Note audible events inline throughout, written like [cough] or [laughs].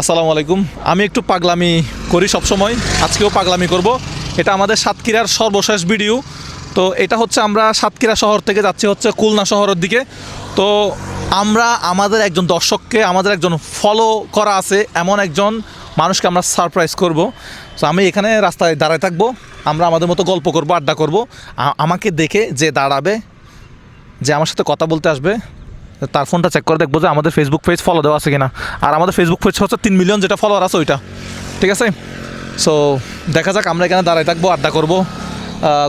আসসালামু আলাইকুম। আমি একটু পাগলামি করি সবসময়, আজকেও পাগলামি করব। এটা আমাদের সাতক্ষীরার সর্বশেষ ভিডিও। তো এটা হচ্ছে আমরা সাতক্ষীরা শহর থেকে যাচ্ছি হচ্ছে খুলনা শহরের দিকে। তো আমরা আমাদের একজন দর্শককে, আমাদের একজন ফলো করা আছে, এমন একজন মানুষকে আমরা সারপ্রাইজ করব। তো আমি এখানে রাস্তায় দাঁড়ায় থাকব, আমরা আমাদের মতো গল্প করব, আড্ডা করব। আমাকে দেখে যে দাঁড়াবে, যে আমার সাথে কথা বলতে আসবে তার ফোনটা চেক করে দেখব যে আমাদের ফেসবুক পেজ ফলো দেওয়া আছে কিনা। আর আমাদের ফেসবুক পেজ হচ্ছে তিন মিলিয়ন যেটা ফলোয়ার আছে ওইটা। ঠিক আছে? সো দেখা যাক আমরা এখানে দাঁড়ায় থাকব, আড্ডা করব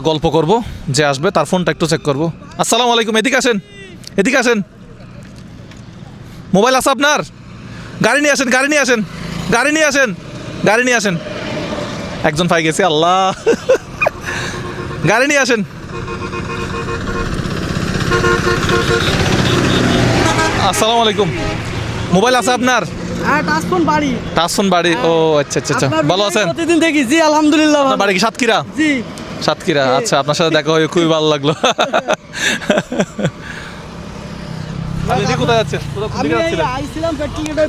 গল্প করব, যে আসবে তার ফোনটা একটু চেক করব। আসসালামু আলাইকুম, এদিকে আসেন। এদিকে আসেন। মোবাইল আছে আপনার? গাড়ি নিয়ে আসেন, গাড়ি নিয়ে আসেন। গাড়ি নিয়ে আসেন। গাড়ি নিয়ে আসেন। একজন পাই গেছে, আল্লাহ। গাড়ি নিয়ে আসেন। আসসালামু আলাইকুম মোবাইল আছে আপনার? হ্যাঁ বাড়ি। ও আচ্ছা আচ্ছা আচ্ছা। ভালো আছেন? প্রতিদিন দেখি। জি আলহামদুলিল্লাহ আপনার বাড়ি কি সাতক্ষীরা? জি। সাতক্ষীরা আচ্ছা আপনার সাথে দেখা হয়ে খুবই ভালো লাগল। [laughs]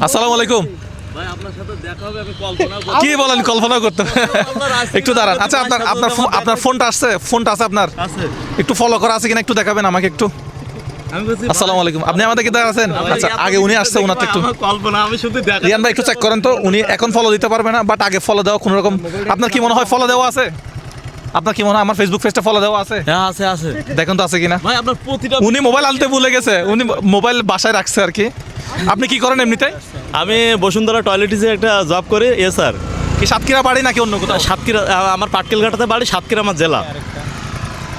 আসসালামু আলাইকুম কি বলেন কল্পনা করতে একটু দাঁড়ান। আচ্ছা আপনার আপনার আপনার ফোনটা আসছে ফোনটা আছে আপনার? একটু ফলো করা আছে কিনা একটু দেখাবেন আমাকে একটু। আসসালামু আলাইকুম। আপনি আমাদের কি আছেন আচ্ছা আগে উনি আসছে ওনার একটু কল্পনা আমি শুধু রিয়ান ভাই একটু চেক করেন তো। উনি এখন ফলো দিতে পারবে না বাট আগে ফলো দেওয়া কোনো রকম আপনার কি মনে হয় ফলো দেওয়া আছে? আপনার কি মনে হয় আমার ফেসবুক পেজটা ফলো দেওয়া আছে? হ্যাঁ আছে আছে। দেখেন তো আছে কিনা? ভাই আপনার প্রতিটা উনি মোবাইল আনতে ভুলে গেছে। উনি মোবাইল বাসায় রাখছে আর কি। আপনি কি করেন এমনিতে আমি বসুন্ধরা টয়লেটিসে একটা জব করি। এ স্যার কি সাতক্ষীরা বাড়ি নাকি অন্য কোথাও? সাতক্ষীরা আমার পাটকেল ঘাটাতে বাড়ি সাতক্ষীরা আমার জেলা।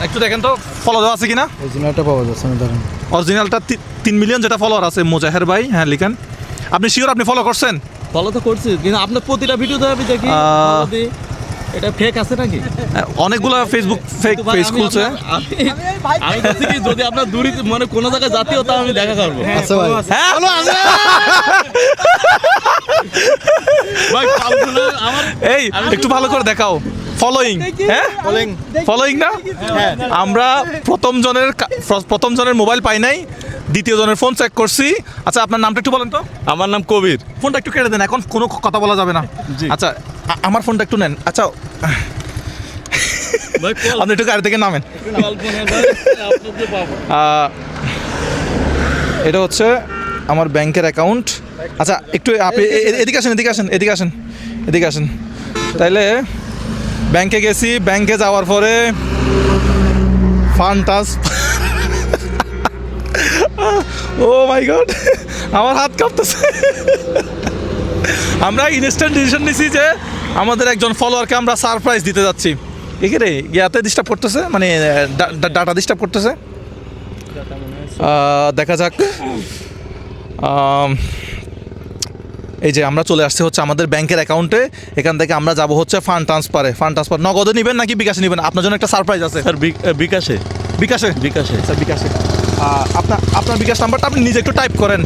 একটু দেখেন তো ফলো দেওয়া আছে কিনা? অরিজিনালটা পাওয়া যাচ্ছে না ধরেন। অরিজিনালটা তিন মিলিয়ন যেটা ফলোয়ার আছে মোজাহের ভাই হ্যাঁ লিখেন। আপনি শিওর আপনি ফলো করছেন? ফলো তো করছি কিন্তু আপনার প্রতিটা ভিডিওতে আমি দেখি। এটা ফেক আছে নাকি? হ্যাঁ, অনেকগুলা ফেসবুক ফেক পেজ খুলছে। আমি- বলছি কি যদি আপনার দূরি মানে কোনো জায়গায় জাতীয় তা আমি দেখা করব। আচ্ছা ভাই। হ্যাঁ? ভাই আমার এই একটু ভালো করে দেখাও। ফলোইং হ্যাঁ? ফলোইং ফলোইং না? আমরা প্রথম জনের প্রথম জনের মোবাইল পাই নাই দ্বিতীয় জনের ফোন চেক করছি। আচ্ছা আপনার নামটা একটু বলেন তো। আমার নাম কবির। ফোনটা একটু কেটে দেন এখন কোনো কথা বলা যাবে না। আচ্ছা আমার ফোনটা একটু নেন। আচ্ছা আপনি একটু গাড়ি থেকে নামেন। এটা হচ্ছে আমার ব্যাংকের অ্যাকাউন্ট। আচ্ছা একটু আপনি এদিকে আসেন এদিকে আসেন এদিকে আসেন এদিকে আসেন। তাইলে ব্যাংকে গেছি ব্যাংকে যাওয়ার পরে ফান্ড ও মাই গড আমার হাত কাঁপতেছে। আমরা ইনস্ট্যান্ট ডিসিশন নিছি যে আমাদের একজন ফলোয়ারকে আমরা সারপ্রাইজ দিতে যাচ্ছি। ঠিক এখানে ইয়াতে ডিস্টার্ব করতেছে? মানে ডাটা ডিস্টার্ব করতেছে? দেখা যাক। এই যে আমরা চলে আসছি হচ্ছে আমাদের ব্যাংকের অ্যাকাউন্টে এখান থেকে আমরা যাব হচ্ছে ফান্ড ট্রান্সফারে ফান্ড ট্রান্সফার নগদে নেবেন নাকি বিকাশে নেবেন? আপনার জন্য একটা সারপ্রাইজ আছে। স্যার বিক- বিকাশে। বিকাশে? বিকাশে। স্যার বিকাশে। আপনার আপনার বিকাশ নাম্বারটা আপনি নিজে একটু টাইপ করেন। [laughs]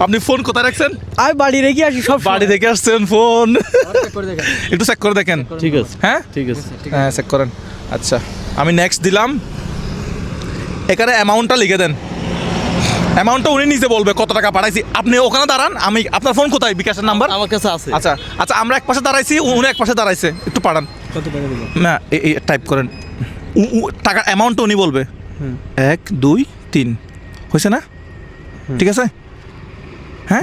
আপনি ফোন কোথায় রাখছেন? আমি বাড়ি রেখে আসি সব বাড়ি থেকে আসছেন ফোন। একটু চেক করে দেখেন। ঠিক আছে। হ্যাঁ? ঠিক আছে। হ্যাঁ চেক করেন। আচ্ছা আমি নেক্সট দিলাম। এখানে অ্যামাউন্টটা লিখে দেন। অ্যামাউন্টটা উনি নিজে বলবে কত টাকা পাঠাইছি। আপনি ওখানে দাঁড়ান আমি আপনার ফোন কোথায়? বিকাশের নাম্বার আমার কাছে আছে। আচ্ছা আচ্ছা আমরা এক পাশে দাঁড়াইছি উনি এক পাশে দাঁড়াইছে। একটু পাঠান। কত টাকা দিবেন না এই টাইপ করেন। উ- উ- টাকার অ্যামাউন্টটা উনি বলবে। এক দুই তিন। হয়েছে না? ঠিক আছে? হ্যাঁ?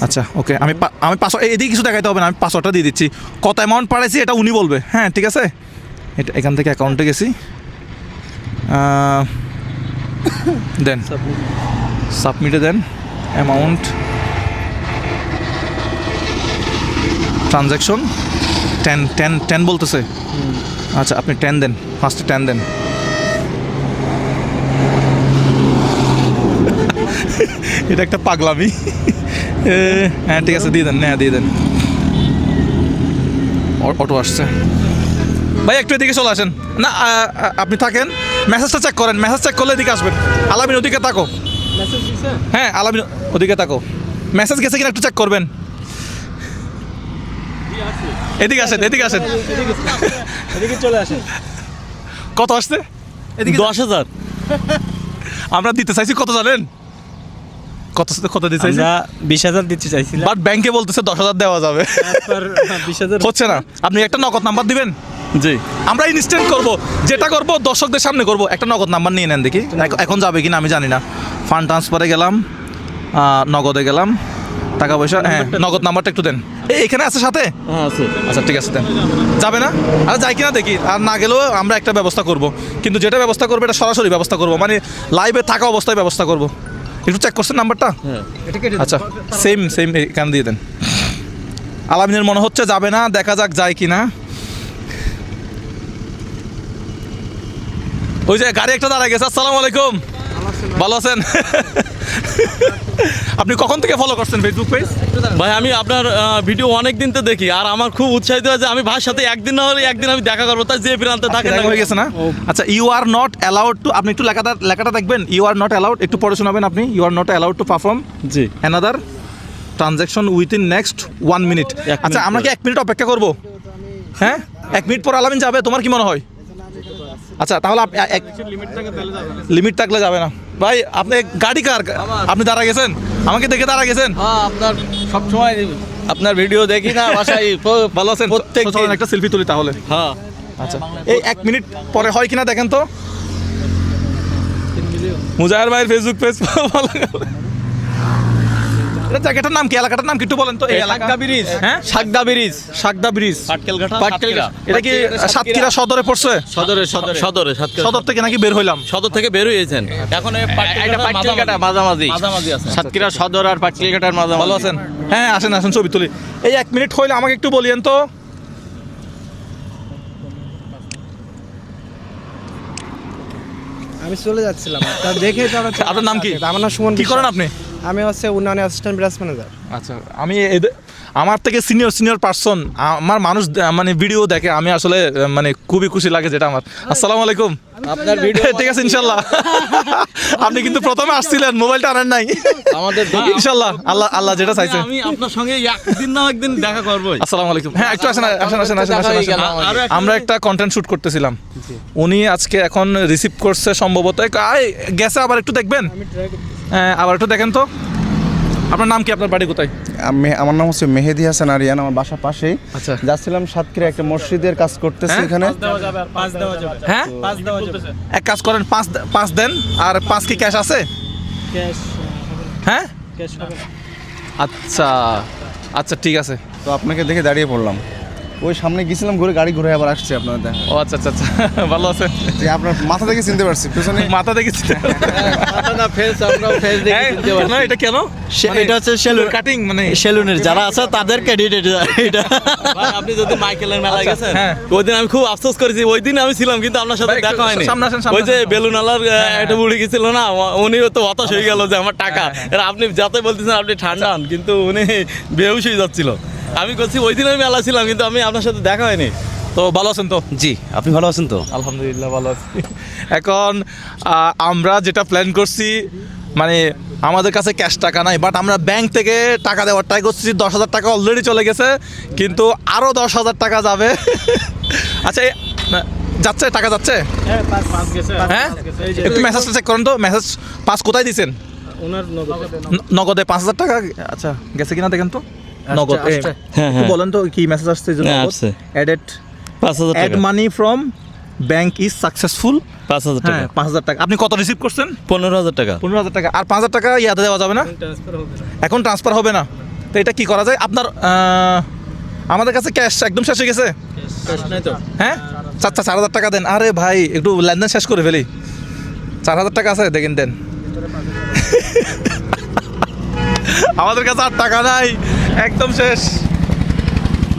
আচ্ছা ওকে আমি পা- আমি পাসওয়ার্ড এদিকে কিছু দেখাইতে হবে না আমি পাসওয়ার্ডটা দিয়ে দিচ্ছি। কত অ্যামাউন্ট পাঠাইছি এটা উনি বলবে। হ্যাঁ ঠিক আছে? এটা এখান থেকে অ্যাকাউন্টে গেছি। দেন। সাবমিটে দেন। Amount transaction ten ten ten বলতেছে। আচ্ছা আপনি টেন দেন। ফার্স্টে টেন দেন। এটা একটা পাগলামি। হ্যাঁ ঠিক আছে দিয়ে দেন হ্যাঁ দিয়ে দেন। অটো আসছে। ভাই একটু এদিকে চলে আসেন। না আপনি থাকেন। মেসেজটা চেক করেন। মেসেজ চেক করলে এদিকে আসবেন। আলামিন ওদিকে তাকো। হ্যাঁ আলামিন ওদিকে তাকো। মেসেজ গেছে কিনা একটু চেক করবেন। এদিকে আসেন এদিকে আসেন। এদিকে চলে আসেন। কত আসছে? এদিকে দশ হাজার। [laughs] আমরা দিতে চাইছি কত জানেন? কত কত দিতে চাইছে? বিশ হাজার দিতে চাইছিলাম। বাট ব্যাংকে বলতেছে দশ হাজার দেওয়া যাবে। বিশ হাজার হচ্ছে না। আপনি একটা নগদ নাম্বার দিবেন? জি। আমরা ইনস্ট্যান্ট করব। যেটা করব দর্শকদের সামনে করব। একটা নগদ নাম্বার নিয়ে নেন দেখি। এখ- এখন যাবে কিনা আমি জানি না। ফান্ড ট্রান্সফারে গেলাম নগদে গেলাম। টাকা পয়সা হ্যাঁ নগদ নাম্বারটা একটু দেন। এই এখানে আছে সাথে? হ্যাঁ আচ্ছা ঠিক আছে দেন। যাবে না? আর যাই কিনা দেখি। আর না গেলেও আমরা একটা ব্যবস্থা করব। কিন্তু যেটা ব্যবস্থা করব এটা সরাসরি ব্যবস্থা করব। মানে লাইভে থাকা অবস্থায় ব্যবস্থা করব। একটু চেক করছেন নাম্বারটা? হ্যাঁ। আচ্ছা সেম সেম এখানে দিয়ে দেন। আলামিনের মনে হচ্ছে যাবে না দেখা যাক যায় কি না ওই যে গাড়ি একটা দাঁড়ায় গেছে আসসালামু আলাইকুম। ভালো আছেন? [laughs] আপনি কখন থেকে ফলো করছেন ফেসবুক পেজ ভাই আমি আপনার ভিডিও অনেক দিন তো দেখি। আর আমার খুব উৎসাহিত হয় যে আমি ভাইয়ের সাথে একদিন না হলে একদিন আমি দেখা করব তাই যে প্রান্তে থাকে হয়ে গেছে না? আচ্ছা you are not allowed to আপনি একটু লেখাটা লেখাটা দেখবেন। ইউ আর নট অ্যালাউড একটু পড়ে শোনাবেন আপনি। You are not allowed to perform G. Another transaction within next one minute আচ্ছা আমরা কি এক মিনিট অপেক্ষা করব। হ্যাঁ? এক মিনিট পর আলামিন যাবে তোমার কি মনে হয়? আচ্ছা তাহলে লিমিট থাকলে যাবে না। ভাই আপনি গাড়ি কার আপনি দাঁড়া গেছেন? আমাকে দেখে দাঁড়া গেছেন? হ্যাঁ আপনার সবসময় আপনার ভিডিও দেখি না বাসায় [laughs] ভালো আছেন? প্রত্যেক একটা সেলফি তুলি তাহলে। হ্যাঁ। আচ্ছা। এই এক মিনিট পরে হয় কিনা দেখেন তো? মুজাহের ভাইয়ের ফেসবুক পেজ [laughs] ভালো জায়গাটার নাম কি? এলাকাটার নাম কি একটু বলেন তো? এই এলাকা ব্রিজ। হ্যাঁ? সাকদা ব্রিজ। সাকদা ব্রিজ। এটা কি সাতক্ষীরা সদরে পড়ছে? সদরে সদরে। সদরে সদর থেকে নাকি বের হইলাম? সদর থেকে বের হয়েছেন এখন এই এটা পাটকেল মাঝামাঝি। মাঝামাঝি। আছে। সাতক্ষীরা সদর আর পাটকেল কাটার মাঝামাঝি। ভালো আছেন? হ্যাঁ আসেন আসেন ছবি তুলি। এই এক মিনিট হইলে আমাকে একটু বলিয়েন তো। আমি চলে যাচ্ছিলাম। দেখে আপনার নাম কি? আমার নাম সুমন কি করেন আপনি? আমি হচ্ছে উন্নয়নের অ্যাসিস্ট্যান্ট ব্রাঞ্চ ম্যানেজার আচ্ছা আমি আমার থেকে সিনিয়র সিনিয়র পার্সন আমার মানুষ মানে ভিডিও দেখে আমি আসলে মানে খুবই খুশি লাগে যেটা আমার। আসসালামু আলাইকুম। আপনার ভিডিও [laughs] ঠিক আছে ইনশাল্লাহ। [laughs] আপনি কিন্তু প্রথমে আসছিলেন মোবাইলটা আনেন নাই। আমাদের ইনশাল্লাহ আল্লাহ আল্লাহ যেটা চাইছেন আমি আপনার সঙ্গে একদিন না একদিন দেখা করবোই। আসসালামু আলাইকুম। হ্যাঁ একটু আসেন আসেন আসেন আসেন আসেন, আমরা একটা কন্টেন্ট শুট করতেছিলাম। উনি আজকে এখন রিসিভ করছে সম্ভবত। আয়, গেছে আবার একটু দেখবেন? হ্যাঁ, আবার একটু দেখেন তো। আপনার নাম কি? আপনার বাড়ি কোথায়? আমি আমার নাম হচ্ছে মেহেদি হাসান আরিয়ান আমার বাসার পাশেই। আচ্ছা। যাচ্ছিলাম সাতক্ষীরা একটা মসজিদের কাজ করতেছি হ্যাঁ? এখানে। পাঁচ হ্যাঁ? পাঁচ এক কাজ করেন পাঁচ পাঁচ দেন। আর পাঁচ কি ক্যাশ আছে? ক্যাশ হ্যাঁ। আচ্ছা। আচ্ছা ঠিক আছে। তো আপনাকে দেখে দাঁড়িয়ে পড়লাম। ওই সামনে গেছিলাম ঘুরে গাড়ি ঘুরে আবার আসছে আপনার দেখা। ও আচ্ছা আচ্ছা আচ্ছা। [laughs] ভালো আছেন? যে আপনার মাথা থেকে চিনতে পারছি পেছনে [laughs] মাথা দেখেছি না ফেস আমরাও ফেস দেখে চিনতে পারছি। না এটা কেন? এটা হচ্ছে সেলুন কাটিং মানে সেলুনের যারা আছে তাদের ক্রেডিট এটা ভাই, আপনি যদি মাইকেলের মেলায় আচ্ছা, গেছেন হ্যাঁ। ওই দিন আমি খুব আফসোস করেছি ওই দিন আমি ছিলাম কিন্তু আপনার সাথে দেখা হয়নি। সামনে আসেন, সামনে ওই যে। হ্যাঁ, বেলুনালার একটা বুড়ি গেছিল না ও- উনি তো হতাশ হয়ে গেল যে আমার টাকা। এর আপনি যাতে বলতেছেন আপনি ঠান্ডা হন কিন্তু উনি বেহুশ হয়ে যাচ্ছিল। আমি করছি ওই দিন আমি মেলা ছিলাম কিন্তু আমি আপনার সাথে দেখা হয়নি? তো ভালো আছেন তো? জি আপনি ভালো আছেন তো? আলহামদুলিল্লাহ ভালো আছি। এখন আমরা যেটা প্ল্যান করছি মানে আমাদের কাছে ক্যাশ টাকা নাই বাট আমরা ব্যাংক থেকে টাকা দেওয়ার ট্রাই করছি দশ হাজার টাকা অলরেডি চলে গেছে কিন্তু আরও দশ হাজার টাকা যাবে। আচ্ছা যাচ্ছে? টাকা যাচ্ছে? হ্যাঁ হ্যাঁ? একটু মেসেজটা চেক করেন তো। মেসেজ পাস কোথায় দিছেন? ওনার নগদ। ন- নগদে পাঁচ হাজার টাকা আচ্ছা গেছে কিনা দেখেন তো। নগদ আসছে। হ্যাঁ, বলেন তো কি মেসেজ আসছে যে হ্যাঁ, নগদ? আসছে। অ্যাডেড পাঁচ হাজার add money from bank is successful পাঁচ হাজার হ্যাঁ পাঁচ হাজার টাকা। আপনি কত রিসিভ করছেন? পনেরো হাজার টাকা। পনেরো হাজার টাকা। আর পাঁচ হাজার টাকা ইয়াতে দেওয়া যাবে না? ট্রান্সফার হবে না। এখন ট্রান্সফার হবে না। তো এটা কি করা যায়? আপনার আমাদের কাছে ক্যাশ একদম শেষ হয়ে গেছে? ক্যাশ নাই তো। হ্যাঁ? চার চার চার হাজার টাকা দেন। আরে ভাই একটু লেনদেন শেষ করে ফেলি। চার হাজার টাকা আছে দেখেন দেন। [laughs] আমাদের কাছে আর টাকা নাই। একদম শেষ।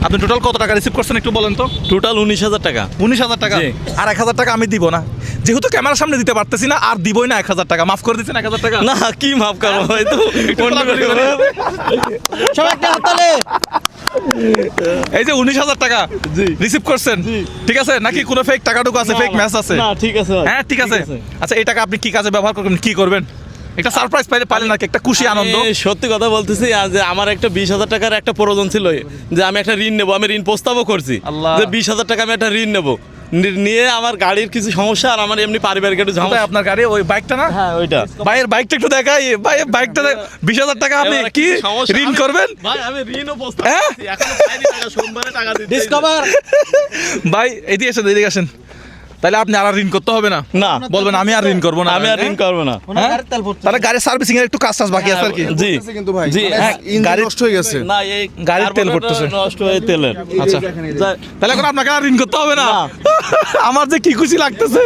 আপনি টোটাল কত টাকা রিসিভ করছেন একটু বলেন তো? টোটাল উনিশ হাজার টাকা। উনিশ হাজার টাকা? আর এক হাজার টাকা আমি দিব না। যেহেতু ক্যামেরার সামনে দিতে পারতেছি না আর দিবই না এক হাজার টাকা। মাফ করে দিচ্ছেন এক হাজার টাকা? না কি মাফ করব হয়তো। সবাই একটা হাততালি। এই যে উনিশ হাজার টাকা রিসিভ করছেন ঠিক আছে? নাকি কোনো ফেক টাকা ঢুকু আছে ফেক ম্যাচ আছে? ঠিক আছে হ্যাঁ ঠিক আছে। আচ্ছা এই টাকা আপনি কি কাজে ব্যবহার করবেন কি করবেন? একটা সারপ্রাইজ পাইলে পাইলেন নাকি একটা খুশি আনন্দ। সত্যি কথা বলতেছি যে আমার একটা বিশ হাজার টাকার একটা প্রয়োজন ছিল যে আমি একটা ঋণ নেব আমি ঋণ প্রস্তাবও করছি যে বিশ হাজার টাকা আমি একটা ঋণ নেব। নিয়ে আমার গাড়ির কিছু সমস্যা আর আমার এমনি পারিবারিক একটু ঝামেলা আপনার গাড়ি? ওই বাইকটা না? হ্যাঁ ওইটা। ভাইয়ের বাইকটা একটু দেখাই। ভাই বাইকটা বিশ হাজার টাকা আপনি কি ঋণ করবেন? ভাই আমি ঋণও প্রস্তাব হ্যাঁ? এখনও টাকা, সোমবারে টাকা দিতে। ডিসকভার [laughs] ভাই এদিকে আসেন এদিকে আসেন। তাহলে আপনি আর ঋণ করতে হবে না? না। বলবেন আমি আর ঋণ করব না। আমি আর ঋণ করব না। হ্যাঁ? তাহলে গাড়ির সার্ভিসিং এর একটু কাজ টাজ বাকি আছে আর কি? জি। আছে কিন্তু ভাই। জি, মানে হ্যাঁ, গাড়ির- নষ্ট হয়ে গেছে। না এই গাড়ির তেল পড়তেছে। নষ্ট হয়ে তেলের। আচ্ছা। তাহলে এখন আপনাকে আর ঋণ করতে হবে না। [laughs] আমার যে কি খুশি লাগতেছে।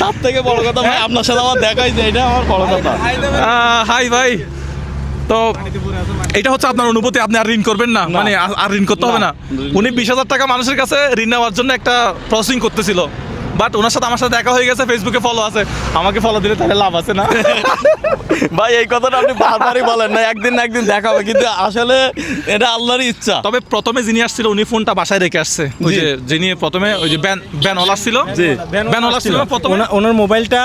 তার থেকে বড় কথা ভাই আপনার সাথে আমার দেখাই যে এটা আমার বড় কথা। হাই ভাই। তো এটা হচ্ছে আপনার অনুভূতি আপনি আর ঋণ করবেন না। মানে আর- ঋণ করতে হবে না। উনি বিশ হাজার টাকা মানুষের কাছে ঋণ নেওয়ার জন্য একটা প্রসেসিং করতেছিল। বাট ওনার সাথে আমার সাথে দেখা হয়ে গেছে ফেসবুকে ফলো আছে। আমাকে ফলো দিলে তাহলে লাভ আছে না? [laughs] ভাই এই কথাটা আপনি বারবারই বলেন না একদিন না একদিন দেখা হবে কিন্তু আসলে এটা আল্লাহরই ইচ্ছা। তবে প্রথমে যিনি আসছিল উনি ফোনটা বাসায় রেখে আসছে। ওই যে যিনি প্রথমে ওই যে ব্যান ব্যান ওলার ছিল। জি। ব্যান ওলার ছিল প্রথমে। ওনার মোবাইলটা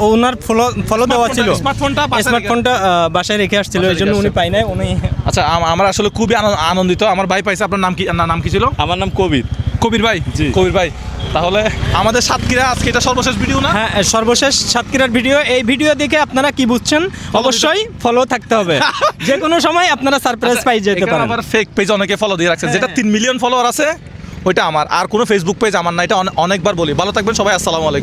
ওনার ফলো ফলো দেওয়া ছিল। স্মার্টফোনটা স্মার্টফোনটা বাসায় রেখে আসছিল এই জন্য উনি। পাই নাই উনি আচ্ছা আম- আমরা আসলে খুবই আনন্দ- আনন্দিত। আমার ভাই পাইছে আপনার নাম কি নাম কি ছিল? আমার নাম কবির। কবির ভাই কবির ভাই তাহলে আমাদের সাতক্ষীরা আজকে এটা সর্বশেষ ভিডিও না? হ্যাঁ সর্বশেষ সাতক্ষীরার ভিডিও এই ভিডিও দেখে আপনারা কি বুঝছেন? অবশ্যই ফলো থাকতে হবে। [laughs] যে কোনো সময় আপনারা সারপ্রাইজ পাই যেতে পারেন। আমার ফেক পেজ অনেকে ফলো দিয়ে রাখছে যেটা তিন মিলিয়ন ফলোয়ার আছে ওইটা আমার। আর কোনো ফেসবুক পেজ আমার না এটা অনেকবার বলি। ভালো থাকবেন সবাই আসসালামু আলাইকুম।